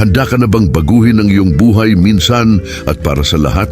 Handa ka na bang baguhin ang iyong buhay minsan at para sa lahat?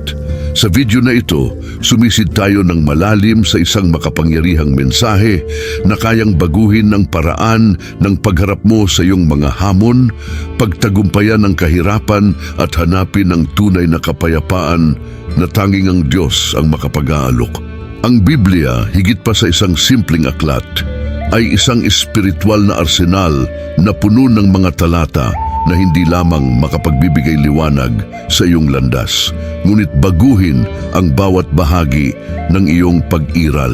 Sa video na ito, sumisid tayo ng malalim sa isang makapangyarihang mensahe na kayang baguhin ng paraan ng pagharap mo sa iyong mga hamon, pagtagumpayan ng kahirapan at hanapin ang tunay na kapayapaan na tanging ang Diyos ang makapag-aalok. Ang Biblia, higit pa sa isang simpleng aklat, ay isang espiritual na arsenal na puno ng mga talata na hindi lamang makapagbibigay liwanag sa iyong landas, ngunit baguhin ang bawat bahagi ng iyong pag-iral.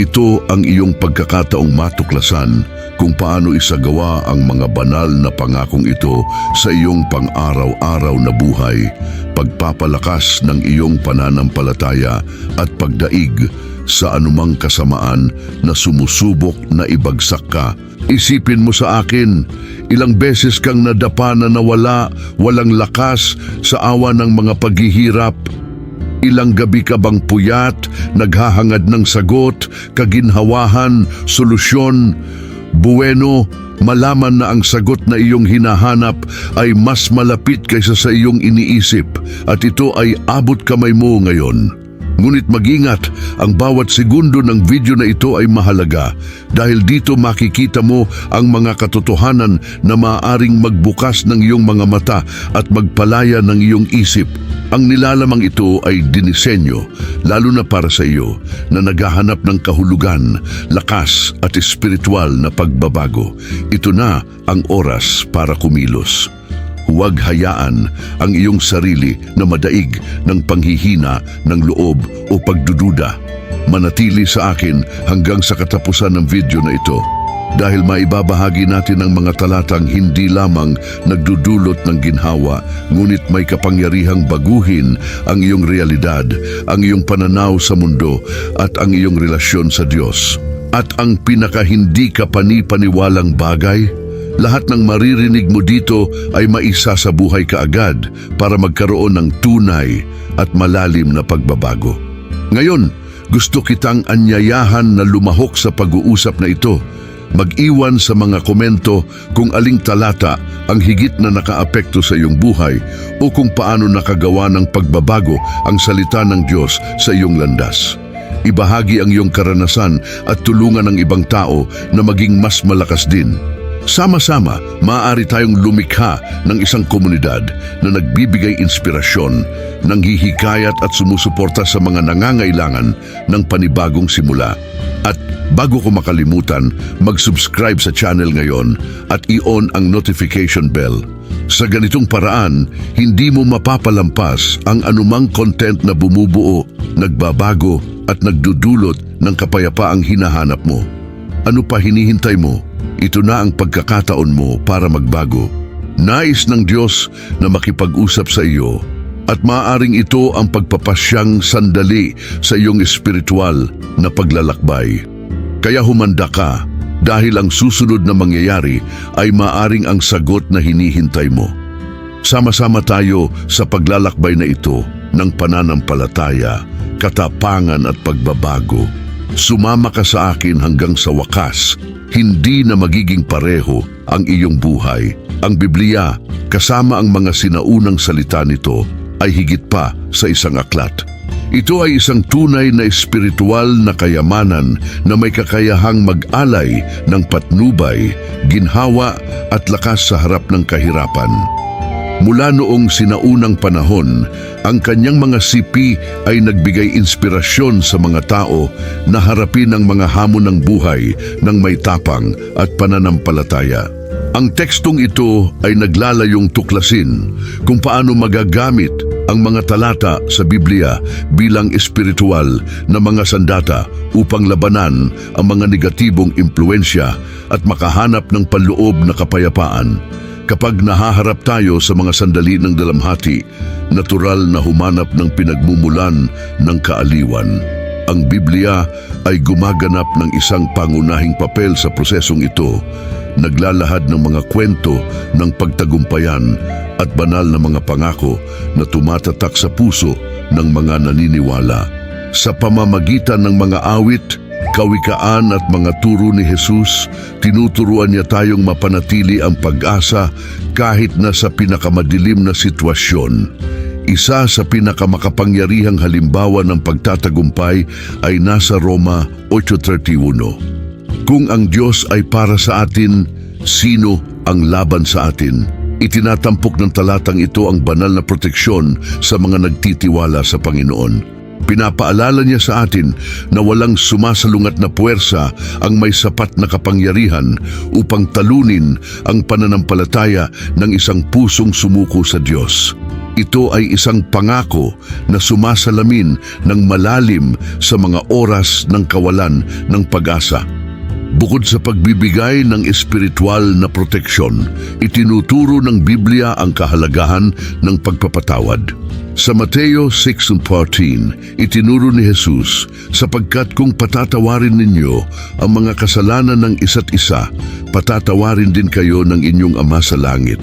Ito ang iyong pagkakataong matuklasan kung paano isagawa ang mga banal na pangakong ito sa iyong pang-araw-araw na buhay, pagpapalakas ng iyong pananampalataya at pagdaig sa anumang kasamaan na sumusubok na ibagsak ka. Isipin mo sa akin, ilang beses kang nadapa na nawala, walang lakas sa awa ng mga paghihirap. Ilang gabi ka bang puyat, naghahangad ng sagot, kaginhawahan, solusyon? Bueno, malaman na ang sagot na iyong hinahanap ay mas malapit kaysa sa iyong iniisip at ito ay abot kamay mo ngayon. Ngunit magingat, ang bawat segundo ng video na ito ay mahalaga dahil dito makikita mo ang mga katotohanan na maaaring magbukas ng iyong mga mata at magpalaya ng iyong isip. Ang nilalamang ito ay dinisenyo, lalo na para sa iyo, na naghahanap ng kahulugan, lakas at espiritual na pagbabago. Ito na ang oras para kumilos. Huwag hayaan ang iyong sarili na madaig ng panghihina ng loob o pagdududa. Manatili sa akin hanggang sa katapusan ng video na ito dahil maibabahagi natin ang mga talatang hindi lamang nagdudulot ng ginhawa ngunit may kapangyarihang baguhin ang iyong realidad, ang iyong pananaw sa mundo at ang iyong relasyon sa Diyos. At ang pinaka hindi ka panipaniwalang bagay, lahat ng maririnig mo dito ay maisa sa buhay kaagad para magkaroon ng tunay at malalim na pagbabago. Ngayon, gusto kitang anyayahan na lumahok sa pag-uusap na ito. Mag-iwan sa mga komento kung aling talata ang higit na nakaapekto sa iyong buhay o kung paano nakagawa ng pagbabago ang salita ng Diyos sa iyong landas. Ibahagi ang iyong karanasan at tulungan ng ibang tao na maging mas malakas din. Sama-sama, maaari tayong lumikha ng isang komunidad na nagbibigay inspirasyon, nanghihikayat at sumusuporta sa mga nangangailangan ng panibagong simula. At bago ko makalimutan, mag-subscribe sa channel ngayon at i-on ang notification bell. Sa ganitong paraan, hindi mo mapapalampas ang anumang content na bumubuo, nagbabago at nagdudulot ng kapayapaang hinahanap mo. Ano pa hinihintay mo? Ito na ang pagkakataon mo para magbago. Nais ng Diyos na makipag-usap sa iyo at maaaring ito ang pagpapasyang sandali sa iyong espiritual na paglalakbay. Kaya humanda ka dahil ang susunod na mangyayari ay maaring ang sagot na hinihintay mo. Sama-sama tayo sa paglalakbay na ito ng pananampalataya, katapangan at pagbabago. Sumama ka sa akin hanggang sa wakas, hindi na magiging pareho ang iyong buhay. Ang Biblia, kasama ang mga sinaunang salita nito, ay higit pa sa isang aklat. Ito ay isang tunay na espiritual na kayamanan na may kakayahang mag-alay ng patnubay, ginhawa at lakas sa harap ng kahirapan. Mula noong sinaunang panahon, ang kanyang mga sipi ay nagbigay inspirasyon sa mga tao na harapin ang mga hamon ng buhay ng may tapang at pananampalataya. Ang tekstong ito ay naglalayong tuklasin kung paano magagamit ang mga talata sa Biblia bilang espiritual na mga sandata upang labanan ang mga negatibong impluensya at makahanap ng panloob na kapayapaan. Kapag nahaharap tayo sa mga sandali ng dalamhati, natural na humanap ng pinagmumulan ng kaaliwan. Ang Biblia ay gumaganap ng isang pangunahing papel sa prosesong ito, naglalahad ng mga kwento ng pagtagumpayan at banal na mga pangako na tumatatak sa puso ng mga naniniwala. Sa pamamagitan ng mga awit, kawikaan at mga turo ni Jesus, tinuturuan niya tayong mapanatili ang pag-asa kahit na sa pinakamadilim na sitwasyon. Isa sa pinakamakapangyarihang halimbawa ng pagtatagumpay ay nasa Roma 8.31. Kung ang Diyos ay para sa atin, sino ang laban sa atin? Itinatampok ng talatang ito ang banal na proteksyon sa mga nagtitiwala sa Panginoon. Pinapaalala niya sa atin na walang sumasalungat na puwersa ang may sapat na kapangyarihan upang talunin ang pananampalataya ng isang pusong sumuko sa Diyos. Ito ay isang pangako na sumasalamin ng malalim sa mga oras ng kawalan ng pag-asa. Bukod sa pagbibigay ng espiritual na proteksyon, itinuturo ng Biblia ang kahalagahan ng pagpapatawad. Sa Mateo 6.14, itinuro ni Jesus, sapagkat kung patatawarin ninyo ang mga kasalanan ng isa't isa, patatawarin din kayo ng inyong Ama sa Langit.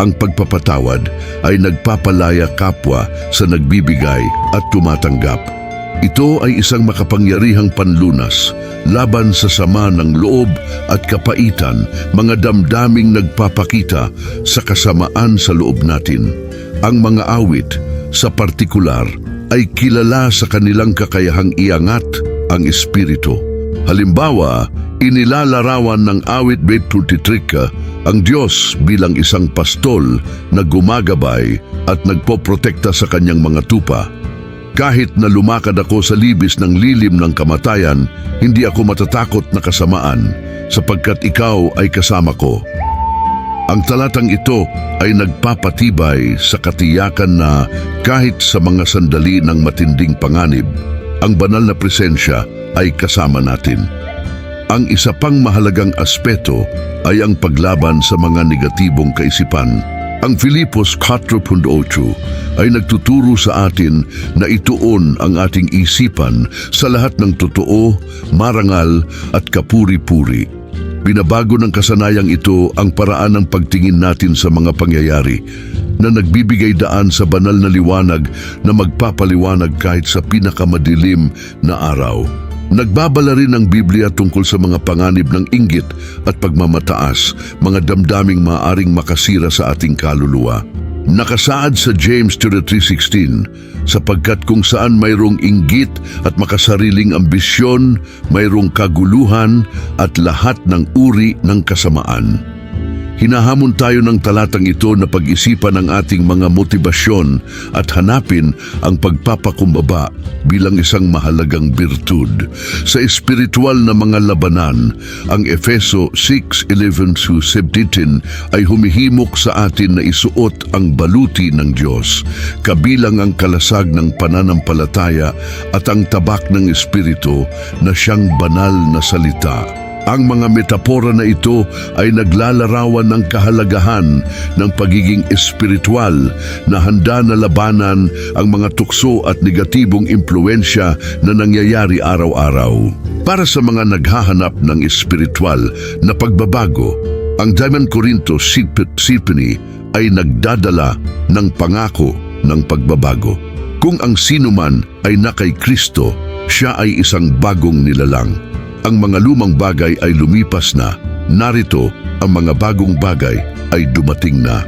Ang pagpapatawad ay nagpapalaya kapwa sa nagbibigay at tumatanggap. Ito ay isang makapangyarihang panlunas laban sa sama ng loob at kapaitan, mga damdaming nagpapakita sa kasamaan sa loob natin. Ang mga awit, sa partikular, ay kilala sa kanilang kakayahang iangat ang espiritu. Halimbawa, inilalarawan ng awit 23 ang Diyos bilang isang pastol na gumagabay at nagpoprotekta sa kanyang mga tupa. Kahit na lumakad ako sa libis ng lilim ng kamatayan, hindi ako matatakot na kasamaan sapagkat ikaw ay kasama ko. Ang talatang ito ay nagpapatibay sa katiyakan na kahit sa mga sandali ng matinding panganib, ang banal na presensya ay kasama natin. Ang isa pang mahalagang aspeto ay ang paglaban sa mga negatibong kaisipan. Ang Filipos 4.8 ay nagtuturo sa atin na ituon ang ating isipan sa lahat ng totoo, marangal at kapuri-puri. Binabago ng kasanayang ito ang paraan ng pagtingin natin sa mga pangyayari na nagbibigay daan sa banal na liwanag na magpapaliwanag kahit sa pinakamadilim na araw. Nagbabala rin ang Biblia tungkol sa mga panganib ng inggit at pagmamataas, mga damdaming maaring makasira sa ating kaluluwa. Nakasaad sa James 3.16, sapagkat kung saan mayroong inggit at makasariling ambisyon, mayroong kaguluhan at lahat ng uri ng kasamaan. Hinahamon tayo ng talatang ito na pag-isipan ang ating mga motibasyon at hanapin ang pagpapakumbaba bilang isang mahalagang birtud. Sa espiritual na mga labanan, ang Efeso 6.11-17 ay humihimok sa atin na isuot ang baluti ng Diyos, kabilang ang kalasag ng pananampalataya at ang tabak ng Espiritu na siyang banal na salita. Ang mga metapora na ito ay naglalarawan ng kahalagahan ng pagiging espiritual na handa na labanan ang mga tukso at negatibong impluensya na nangyayari araw-araw. Para sa mga naghahanap ng espiritual na pagbabago, ang Diamond Corinto Symphony ay nagdadala ng pangako ng pagbabago. Kung ang sinuman ay na kay Kristo, siya ay isang bagong nilalang. Ang mga lumang bagay ay lumipas na, narito ang mga bagong bagay ay dumating na.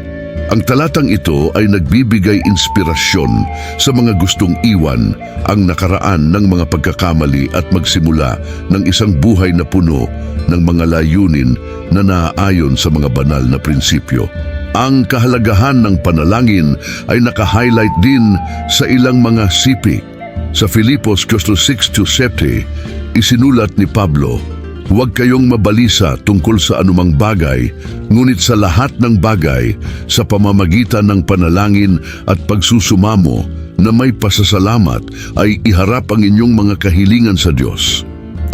Ang talatang ito ay nagbibigay inspirasyon sa mga gustong iwan ang nakaraan ng mga pagkakamali at magsimula ng isang buhay na puno ng mga layunin na naaayon sa mga banal na prinsipyo. Ang kahalagahan ng panalangin ay naka-highlight din sa ilang mga sipi. Sa Filipos 6.7 isinulat ni Pablo, Huwag kayong mabalisa tungkol sa anumang bagay, ngunit sa lahat ng bagay, sa pamamagitan ng panalangin at pagsusumamo na may pasasalamat ay iharap ang inyong mga kahilingan sa Diyos.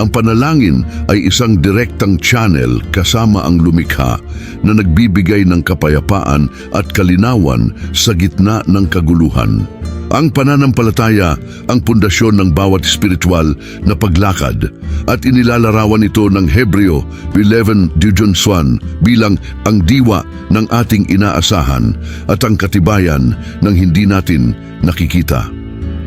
Ang panalangin ay isang direktang channel kasama ang lumikha na nagbibigay ng kapayapaan at kalinawan sa gitna ng kaguluhan. Ang pananampalataya ang pundasyon ng bawat spiritual na paglakad at inilalarawan ito ng Hebreo 11 Dijon Swan bilang ang diwa ng ating inaasahan at ang katibayan ng hindi natin nakikita.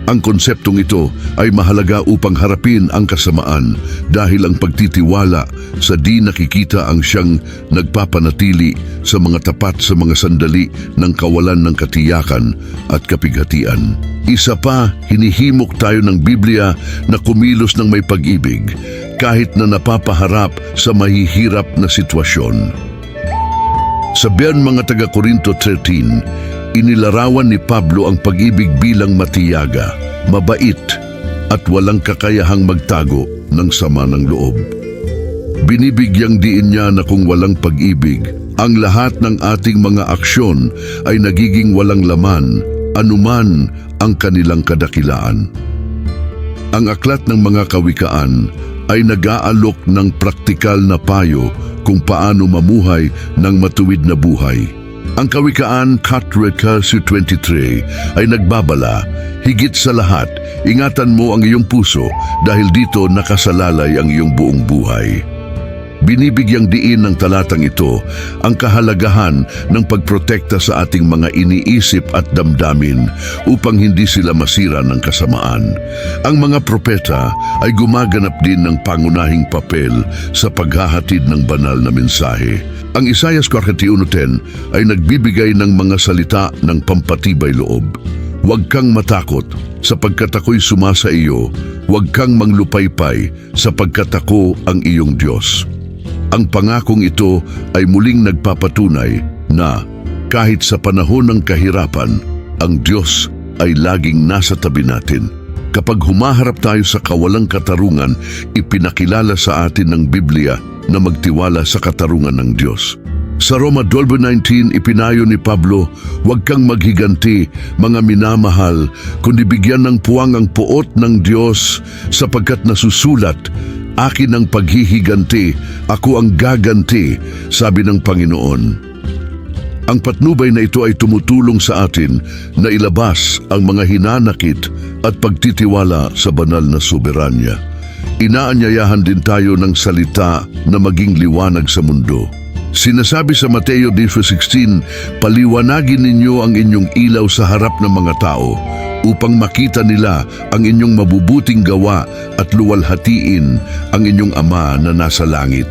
Ang konseptong ito ay mahalaga upang harapin ang kasamaan dahil ang pagtitiwala sa di nakikita ang siyang nagpapanatili sa mga tapat sa mga sandali ng kawalan ng katiyakan at kapighatian. Isa pa, hinihimok tayo ng Biblia na kumilos ng may pag-ibig kahit na napapaharap sa mahihirap na sitwasyon. Sabihan mga taga Korinto 13, inilarawan ni Pablo ang pag-ibig bilang matiyaga, mabait, at walang kakayahang magtago ng sama ng loob. Binibigyang diin niya na kung walang pag-ibig, ang lahat ng ating mga aksyon ay nagiging walang laman, anuman ang kanilang kadakilaan. Ang aklat ng mga kawikaan ay nag-aalok ng praktikal na payo kung paano mamuhay ng matuwid na buhay. Ang kawikaan Katreka 23 ay nagbabala, higit sa lahat, ingatan mo ang iyong puso dahil dito nakasalalay ang iyong buong buhay. Binibigyang diin ng talatang ito ang kahalagahan ng pagprotekta sa ating mga iniisip at damdamin upang hindi sila masira ng kasamaan. Ang mga propeta ay gumaganap din ng pangunahing papel sa paghahatid ng banal na mensahe. Ang Isaiah 41.10 ay nagbibigay ng mga salita ng pampatibay loob. Huwag kang matakot sapagkat ako'y sumasa iyo. Huwag kang manglupaypay sapagkat ako ang iyong Diyos. Ang pangakong ito ay muling nagpapatunay na kahit sa panahon ng kahirapan, ang Diyos ay laging nasa tabi natin. Kapag humaharap tayo sa kawalang katarungan, ipinakilala sa atin ng Biblia na magtiwala sa katarungan ng Diyos. Sa Roma 12.19, ipinayo ni Pablo, huwag kang maghiganti, mga minamahal, kundi bigyan ng puwang ang puot ng Diyos sapagkat nasusulat, Akin ang paghihiganti, ako ang gaganti, sabi ng Panginoon. Ang patnubay na ito ay tumutulong sa atin na ilabas ang mga hinanakit at pagtitiwala sa banal na soberanya. Inaanyayahan din tayo ng salita na maging liwanag sa mundo. Sinasabi sa Mateo 10.16, Paliwanagin ninyo ang inyong ilaw sa harap ng mga tao upang makita nila ang inyong mabubuting gawa at luwalhatiin ang inyong Ama na nasa langit.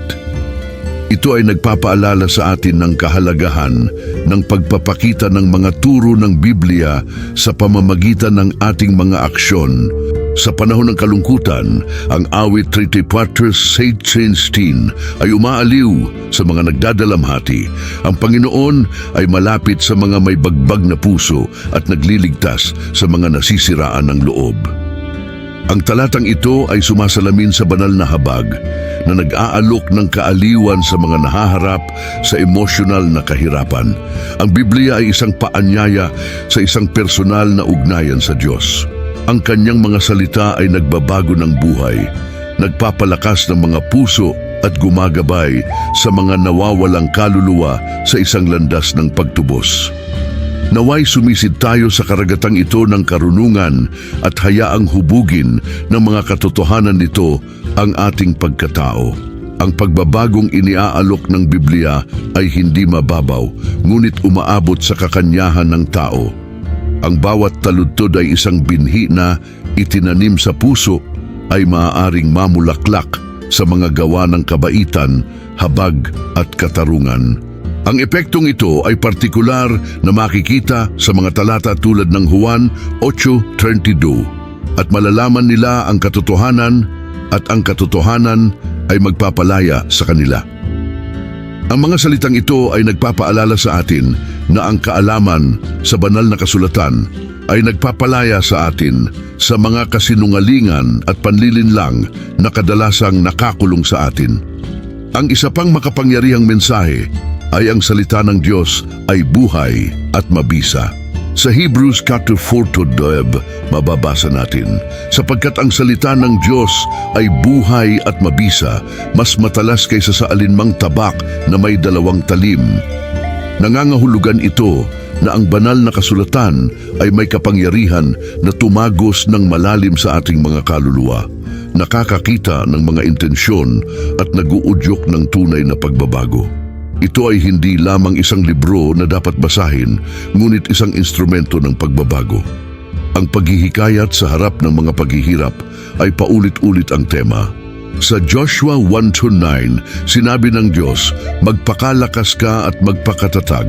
Ito ay nagpapaalala sa atin ng kahalagahan ng pagpapakita ng mga turo ng Biblia sa pamamagitan ng ating mga aksyon. Sa panahon ng kalungkutan, ang awit 34 Saint Sixteen ay umaaliw sa mga nagdadalamhati. Ang Panginoon ay malapit sa mga may bagbag na puso at nagliligtas sa mga nasisiraan ng loob. Ang talatang ito ay sumasalamin sa banal na habag na nag-aalok ng kaaliwan sa mga nahaharap sa emosyonal na kahirapan. Ang Biblia ay isang paanyaya sa isang personal na ugnayan sa Diyos. Ang kanyang mga salita ay nagbabago ng buhay, nagpapalakas ng mga puso at gumagabay sa mga nawawalang kaluluwa sa isang landas ng pagtubos. Naway sumisid tayo sa karagatang ito ng karunungan at hayaang hubugin ng mga katotohanan nito ang ating pagkatao. Ang pagbabagong iniaalok ng Biblia ay hindi mababaw, ngunit umaabot sa kakanyahan ng tao. Ang bawat taludtod ay isang binhi na itinanim sa puso ay maaaring mamulaklak sa mga gawa ng kabaitan, habag at katarungan. Ang epektong ito ay partikular na makikita sa mga talata tulad ng Juan 8.32 at malalaman nila ang katotohanan at ang katotohanan ay magpapalaya sa kanila. Ang mga salitang ito ay nagpapaalala sa atin na ang kaalaman sa banal na kasulatan ay nagpapalaya sa atin sa mga kasinungalingan at panlilinlang na kadalasang nakakulong sa atin. Ang isa pang makapangyarihang mensahe ay ang salita ng Diyos ay buhay at mabisa. Sa Hebrews 4.12, mababasa natin, sapagkat ang salita ng Diyos ay buhay at mabisa, mas matalas kaysa sa alinmang tabak na may dalawang talim. Nangangahulugan ito na ang banal na kasulatan ay may kapangyarihan na tumagos ng malalim sa ating mga kaluluwa, nakakakita ng mga intensyon at naguudyok ng tunay na pagbabago. Ito ay hindi lamang isang libro na dapat basahin, ngunit isang instrumento ng pagbabago. Ang paghihikayat sa harap ng mga paghihirap ay paulit-ulit ang tema. Sa Joshua 1.9, sinabi ng Diyos, Magpakalakas ka at magpakatatag.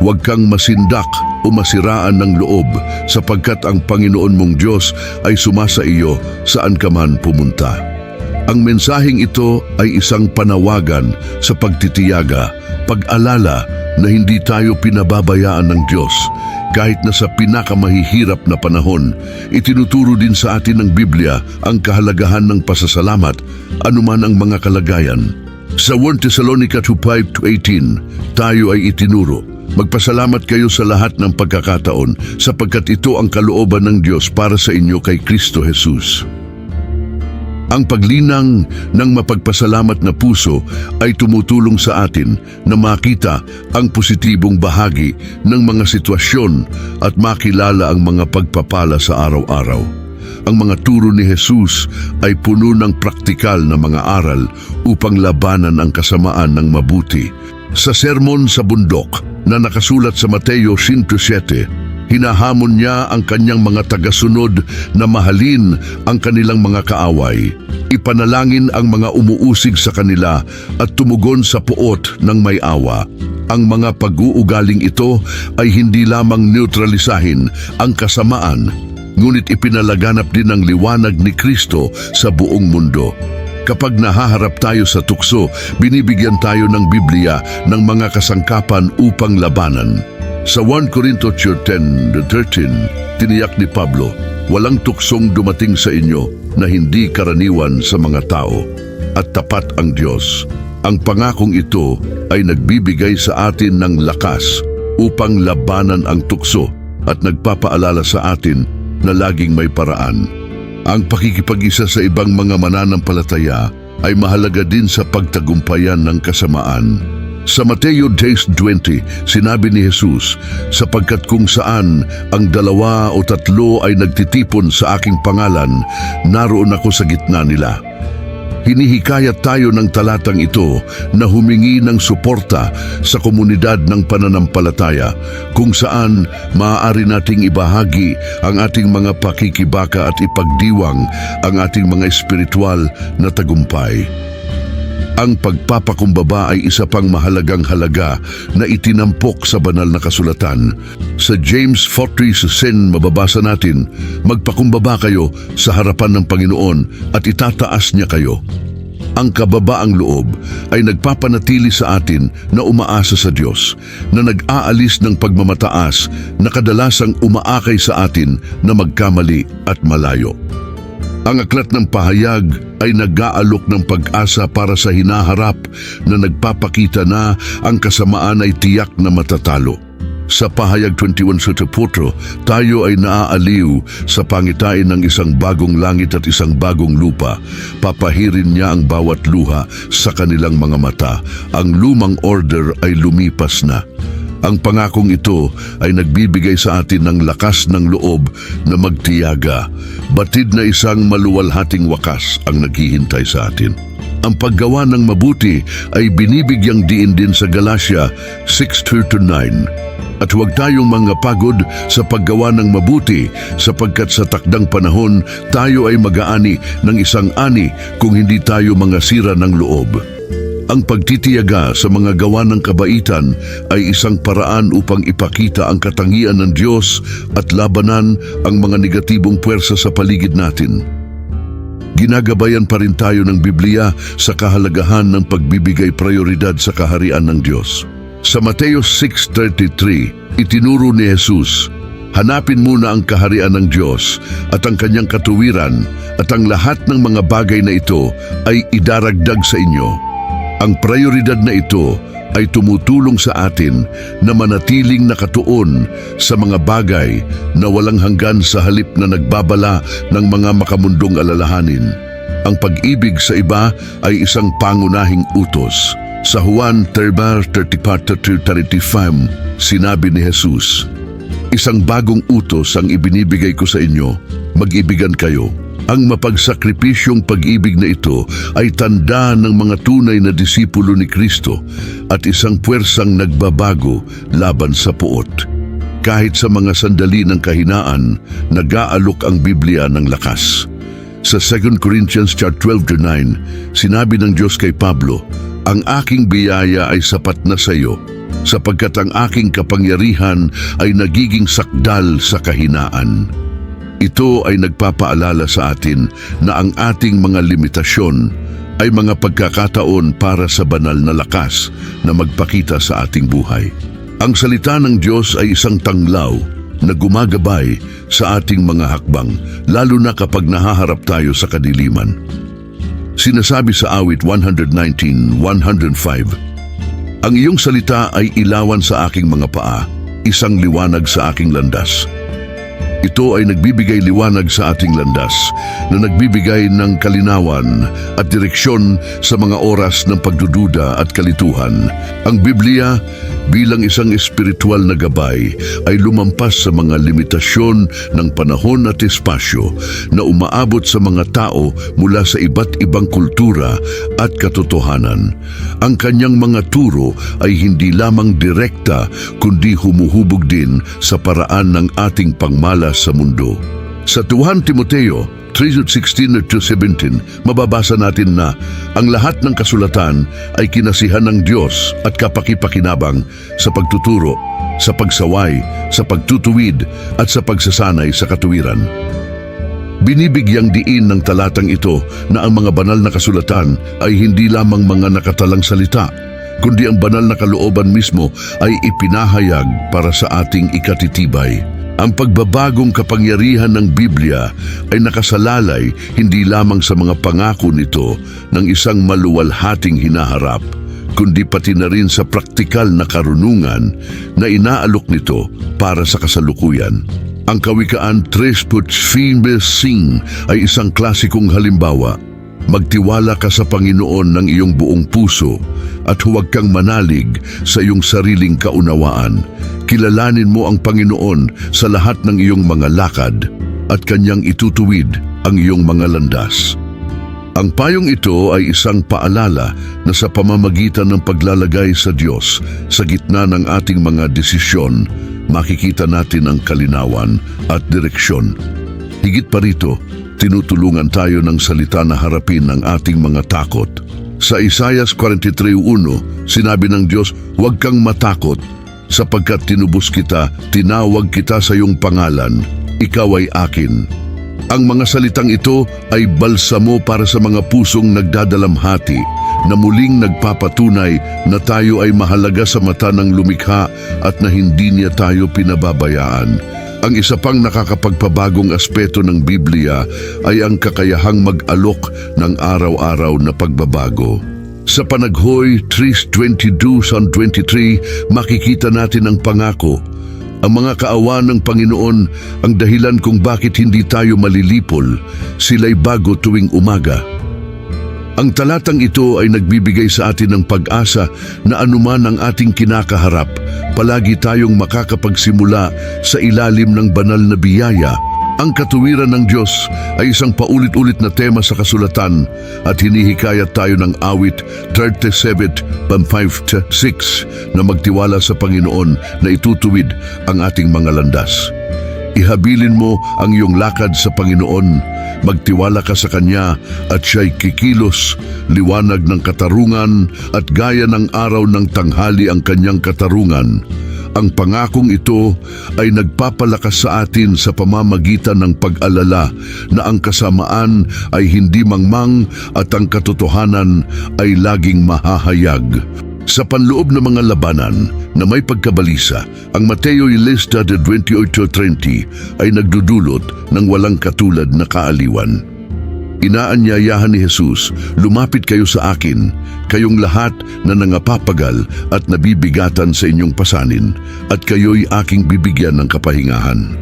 Huwag kang masindak o masiraan ng loob sapagkat ang Panginoon mong Diyos ay sumasa iyo saan ka man pumunta. Ang mensaheng ito ay isang panawagan sa pagtitiyaga, pag-alala na hindi tayo pinababayaan ng Diyos. Kahit na sa pinakamahihirap na panahon, itinuturo din sa atin ng Biblia ang kahalagahan ng pasasalamat anuman ang mga kalagayan. Sa 1 Thessalonica 2.5-18, tayo ay itinuro, Magpasalamat kayo sa lahat ng pagkakataon sapagkat ito ang kalooban ng Diyos para sa inyo kay Kristo Jesus. Ang paglinang ng mapagpasalamat na puso ay tumutulong sa atin na makita ang positibong bahagi ng mga sitwasyon at makilala ang mga pagpapala sa araw-araw. Ang mga turo ni Jesus ay puno ng praktikal na mga aral upang labanan ang kasamaan ng mabuti. Sa sermon sa bundok na nakasulat sa Mateo 5.7, hinahamon niya ang kanyang mga tagasunod na mahalin ang kanilang mga kaaway. Ipanalangin ang mga umuusig sa kanila at tumugon sa puot ng may awa. Ang mga pag-uugaling ito ay hindi lamang neutralisahin ang kasamaan, ngunit ipinalaganap din ang liwanag ni Kristo sa buong mundo. Kapag nahaharap tayo sa tukso, binibigyan tayo ng Biblia ng mga kasangkapan upang labanan. Sa 1 Corinto 10.13, tiniyak ni Pablo, walang tuksong dumating sa inyo na hindi karaniwan sa mga tao at tapat ang Diyos. Ang pangakong ito ay nagbibigay sa atin ng lakas upang labanan ang tukso at nagpapaalala sa atin na laging may paraan. Ang pakikipag-isa sa ibang mga mananampalataya ay mahalaga din sa pagtagumpayan ng kasamaan. Sa Mateo 10.20, sinabi ni Jesus, sapagkat kung saan ang dalawa o tatlo ay nagtitipon sa aking pangalan, naroon ako sa gitna nila. Hinihikayat tayo ng talatang ito na humingi ng suporta sa komunidad ng pananampalataya kung saan maaari nating ibahagi ang ating mga pakikibaka at ipagdiwang ang ating mga espiritual na tagumpay. Ang pagpapakumbaba ay isa pang mahalagang halaga na itinampok sa banal na kasulatan. Sa James 4.10 mababasa natin, Magpakumbaba kayo sa harapan ng Panginoon at itataas niya kayo. Ang kababaang loob ay nagpapanatili sa atin na umaasa sa Diyos, na nag-aalis ng pagmamataas na kadalasang umaakay sa atin na magkamali at malayo. Ang aklat ng pahayag ay nag-aalok ng pag-asa para sa hinaharap na nagpapakita na ang kasamaan ay tiyak na matatalo. Sa pahayag 21 sa tayo ay naaaliw sa pangitain ng isang bagong langit at isang bagong lupa. Papahirin niya ang bawat luha sa kanilang mga mata. Ang lumang order ay lumipas na. Ang pangakong ito ay nagbibigay sa atin ng lakas ng loob na magtiyaga. Batid na isang maluwalhating wakas ang naghihintay sa atin. Ang paggawa ng mabuti ay binibigyang diin din sa Galatia 6.2-9. At huwag tayong mga pagod sa paggawa ng mabuti sapagkat sa takdang panahon tayo ay mag-aani ng isang ani kung hindi tayo mga sira ng loob. Ang pagtitiyaga sa mga gawa ng kabaitan ay isang paraan upang ipakita ang katangian ng Diyos at labanan ang mga negatibong puwersa sa paligid natin. Ginagabayan pa rin tayo ng Biblia sa kahalagahan ng pagbibigay prioridad sa kaharian ng Diyos. Sa Mateo 6.33, itinuro ni Jesus, Hanapin muna ang kaharian ng Diyos at ang kanyang katuwiran at ang lahat ng mga bagay na ito ay idaragdag sa inyo. Ang prioridad na ito ay tumutulong sa atin na manatiling nakatuon sa mga bagay na walang hanggan sa halip na nagbabala ng mga makamundong alalahanin. Ang pag-ibig sa iba ay isang pangunahing utos. Sa Juan 3.34-35, sinabi ni Jesus, Isang bagong utos ang ibinibigay ko sa inyo, mag-ibigan kayo. Ang mapagsakripisyong pag-ibig na ito ay tanda ng mga tunay na disipulo ni Kristo at isang puwersang nagbabago laban sa puot. Kahit sa mga sandali ng kahinaan, nag-aalok ang Biblia ng lakas. Sa 2 Corinthians 12:9, sinabi ng Diyos kay Pablo, Ang aking biyaya ay sapat na sa iyo, sapagkat ang aking kapangyarihan ay nagiging sakdal sa kahinaan. Ito ay nagpapaalala sa atin na ang ating mga limitasyon ay mga pagkakataon para sa banal na lakas na magpakita sa ating buhay. Ang salita ng Diyos ay isang tanglaw na gumagabay sa ating mga hakbang, lalo na kapag nahaharap tayo sa kadiliman. Sinasabi sa awit 119, 105, Ang iyong salita ay ilawan sa aking mga paa, isang liwanag sa aking landas. Ito ay nagbibigay liwanag sa ating landas na nagbibigay ng kalinawan at direksyon sa mga oras ng pagdududa at kalituhan. Ang Biblia bilang isang espiritual na gabay ay lumampas sa mga limitasyon ng panahon at espasyo na umaabot sa mga tao mula sa iba't ibang kultura at katotohanan. Ang kanyang mga turo ay hindi lamang direkta kundi humuhubog din sa paraan ng ating pangmalas sa mundo. Sa 2 Timoteo 3.16 at 2.17, mababasa natin na ang lahat ng kasulatan ay kinasihan ng Diyos at kapakipakinabang sa pagtuturo, sa pagsaway, sa pagtutuwid at sa pagsasanay sa katuwiran. Binibigyang diin ng talatang ito na ang mga banal na kasulatan ay hindi lamang mga nakatalang salita, kundi ang banal na kalooban mismo ay ipinahayag para sa ating ikatitibay. Ang pagbabagong kapangyarihan ng Biblia ay nakasalalay hindi lamang sa mga pangako nito ng isang maluwalhating hinaharap, kundi pati na rin sa praktikal na karunungan na inaalok nito para sa kasalukuyan. Ang kawikaan Tres Putzfimbes Sing ay isang klasikong halimbawa. Magtiwala ka sa Panginoon ng iyong buong puso at huwag kang manalig sa iyong sariling kaunawaan. Kilalanin mo ang Panginoon sa lahat ng iyong mga lakad at kanyang itutuwid ang iyong mga landas. Ang payong ito ay isang paalala na sa pamamagitan ng paglalagay sa Diyos sa gitna ng ating mga desisyon, makikita natin ang kalinawan at direksyon. Higit pa rito, tinutulungan tayo ng salita na harapin ang ating mga takot. Sa Isayas 43.1, sinabi ng Diyos, Huwag kang matakot, sapagkat tinubos kita, tinawag kita sa iyong pangalan, ikaw ay akin. Ang mga salitang ito ay balsamo para sa mga pusong nagdadalamhati na muling nagpapatunay na tayo ay mahalaga sa mata ng lumikha at na hindi niya tayo pinababayaan. Ang isa pang nakakapagpabagong aspeto ng Biblia ay ang kakayahang mag-alok ng araw-araw na pagbabago. Sa panaghoy 3.22-23, makikita natin ang pangako ang mga kaawa ng Panginoon ang dahilan kung bakit hindi tayo malilipol, sila'y bago tuwing umaga. Ang talatang ito ay nagbibigay sa atin ng pag-asa na anuman ang ating kinakaharap, palagi tayong makakapagsimula sa ilalim ng banal na biyaya. Ang katuwiran ng Diyos ay isang paulit-ulit na tema sa kasulatan at hinihikayat tayo ng awit 37, 5-6 na magtiwala sa Panginoon na itutuwid ang ating mga landas. Ihabilin mo ang iyong lakad sa Panginoon, magtiwala ka sa Kanya at siya'y kikilos, liwanag ng katarungan at gaya ng araw ng tanghali ang Kanyang katarungan. Ang pangakong ito ay nagpapalakas sa atin sa pamamagitan ng pag-alala na ang kasamaan ay hindi mangmang at ang katotohanan ay laging mahahayag. Sa panloob ng mga labanan na may pagkabalisa, ang Mateo Ilista de 28.30 ay nagdudulot ng walang katulad na kaaliwan. Inaanyayahan ni Jesus, lumapit kayo sa akin, kayong lahat na nangapapagal at nabibigatan sa inyong pasanin, at kayo'y aking bibigyan ng kapahingahan.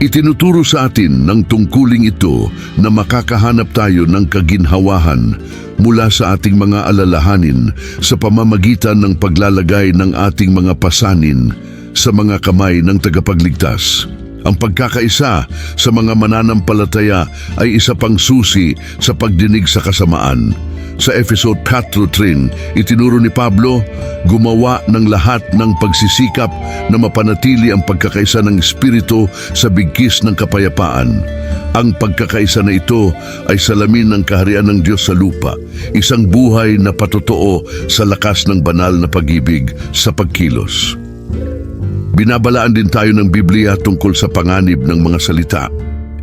Itinuturo sa atin ng tungkuling ito na makakahanap tayo ng kaginhawahan mula sa ating mga alalahanin sa pamamagitan ng paglalagay ng ating mga pasanin sa mga kamay ng tagapagligtas. Ang pagkakaisa sa mga mananampalataya ay isa pang susi sa pagdinig sa kasamaan. Sa episode 4.3, itinuro ni Pablo, gumawa ng lahat ng pagsisikap na mapanatili ang pagkakaisa ng Espiritu sa bigkis ng kapayapaan. Ang pagkakaisa na ito ay salamin ng kaharian ng Diyos sa lupa, isang buhay na patotoo sa lakas ng banal na pag-ibig sa pagkilos. Binabalaan din tayo ng Biblia tungkol sa panganib ng mga salita.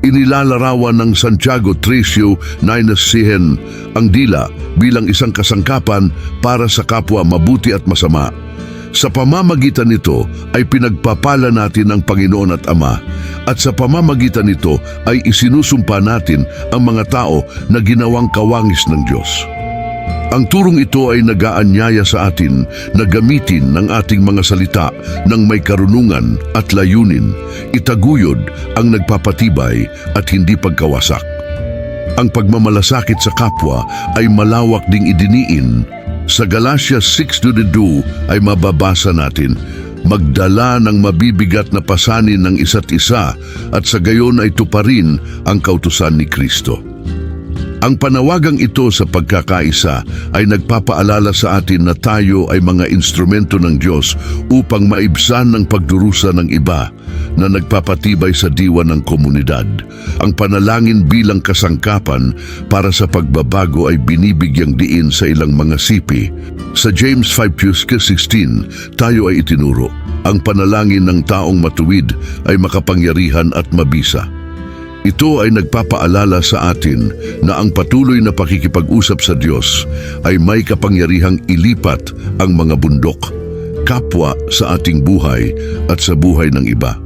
Inilalarawan ng Santiago Tricio Ninasihen ang dila bilang isang kasangkapan para sa kapwa mabuti at masama. Sa pamamagitan nito ay pinagpapala natin ang Panginoon at Ama at sa pamamagitan nito ay isinusumpa natin ang mga tao na ginawang kawangis ng Diyos. Ang turong ito ay nagaanyaya sa atin na gamitin ng ating mga salita ng may karunungan at layunin, itaguyod ang nagpapatibay at hindi pagkawasak. Ang pagmamalasakit sa kapwa ay malawak ding idiniin. Sa Galatia 6.22 ay mababasa natin, magdala ng mabibigat na pasanin ng isa't isa at sa gayon ay tuparin ang kautusan ni Kristo. Ang panawagang ito sa pagkakaisa ay nagpapaalala sa atin na tayo ay mga instrumento ng Diyos upang maibsan ng pagdurusa ng iba na nagpapatibay sa diwa ng komunidad. Ang panalangin bilang kasangkapan para sa pagbabago ay binibigyang diin sa ilang mga sipi. Sa James 5.16, tayo ay itinuro. Ang panalangin ng taong matuwid ay makapangyarihan at mabisa. Ito ay nagpapaalala sa atin na ang patuloy na pakikipag-usap sa Diyos ay may kapangyarihang ilipat ang mga bundok, kapwa sa ating buhay at sa buhay ng iba.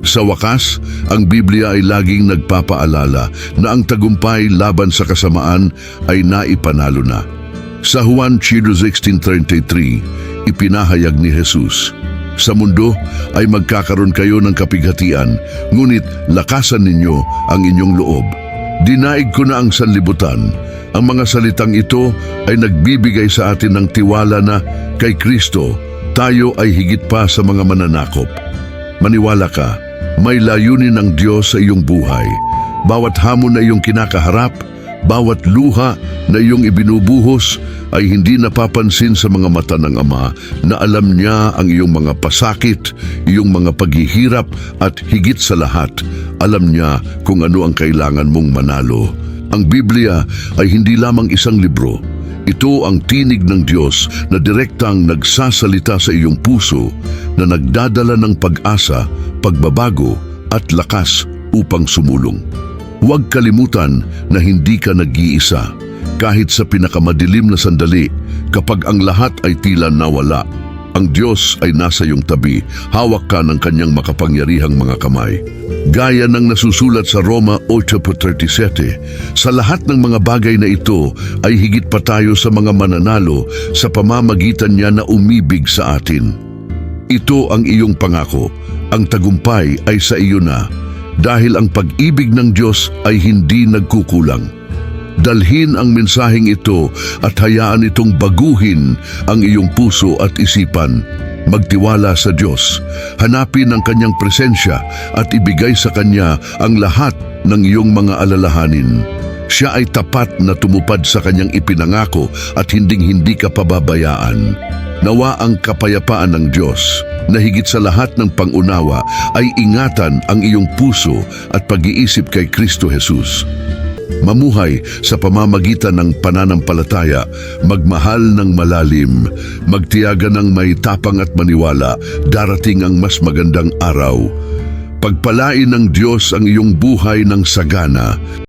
Sa wakas, ang Biblia ay laging nagpapaalala na ang tagumpay laban sa kasamaan ay naipanalo na. Sa Juan 16.33, ipinahayag ni Jesus, Sa mundo ay magkakaroon kayo ng kapighatian, ngunit lakasan ninyo ang inyong loob. Dinaig ko na ang sanlibutan. Ang mga salitang ito ay nagbibigay sa atin ng tiwala na kay Kristo, tayo ay higit pa sa mga mananakop. Maniwala ka, may layunin ng Diyos sa iyong buhay. Bawat hamon na iyong kinakaharap, bawat luha na iyong ibinubuhos ay hindi napapansin sa mga mata ng Ama na alam niya ang iyong mga pasakit, iyong mga paghihirap at higit sa lahat, alam niya kung ano ang kailangan mong manalo. Ang Biblia ay hindi lamang isang libro. Ito ang tinig ng Diyos na direktang nagsasalita sa iyong puso na nagdadala ng pag-asa, pagbabago at lakas upang sumulong. Huwag kalimutan na hindi ka nag-iisa kahit sa pinakamadilim na sandali kapag ang lahat ay tila nawala. Ang Diyos ay nasa iyong tabi, hawak ka ng kanyang makapangyarihang mga kamay. Gaya ng nasusulat sa Roma 8.37, sa lahat ng mga bagay na ito ay higit pa tayo sa mga mananalo sa pamamagitan niya na umibig sa atin. Ito ang iyong pangako, ang tagumpay ay sa iyo na, dahil ang pag-ibig ng Diyos ay hindi nagkukulang. Dalhin ang mensaheng ito at hayaan itong baguhin ang iyong puso at isipan. Magtiwala sa Diyos, hanapin ang Kanyang presensya at ibigay sa Kanya ang lahat ng iyong mga alalahanin. Siya ay tapat na tumupad sa Kanyang ipinangako at hinding-hindi ka pababayaan. Nawa ang kapayapaan ng Diyos na higit sa lahat ng pangunawa ay ingatan ang iyong puso at pag-iisip kay Kristo Jesus. Mamuhay sa pamamagitan ng pananampalataya, magmahal ng malalim, magtiyaga ng may tapang at maniwala, darating ang mas magandang araw. Pagpalain ng Diyos ang iyong buhay ng sagana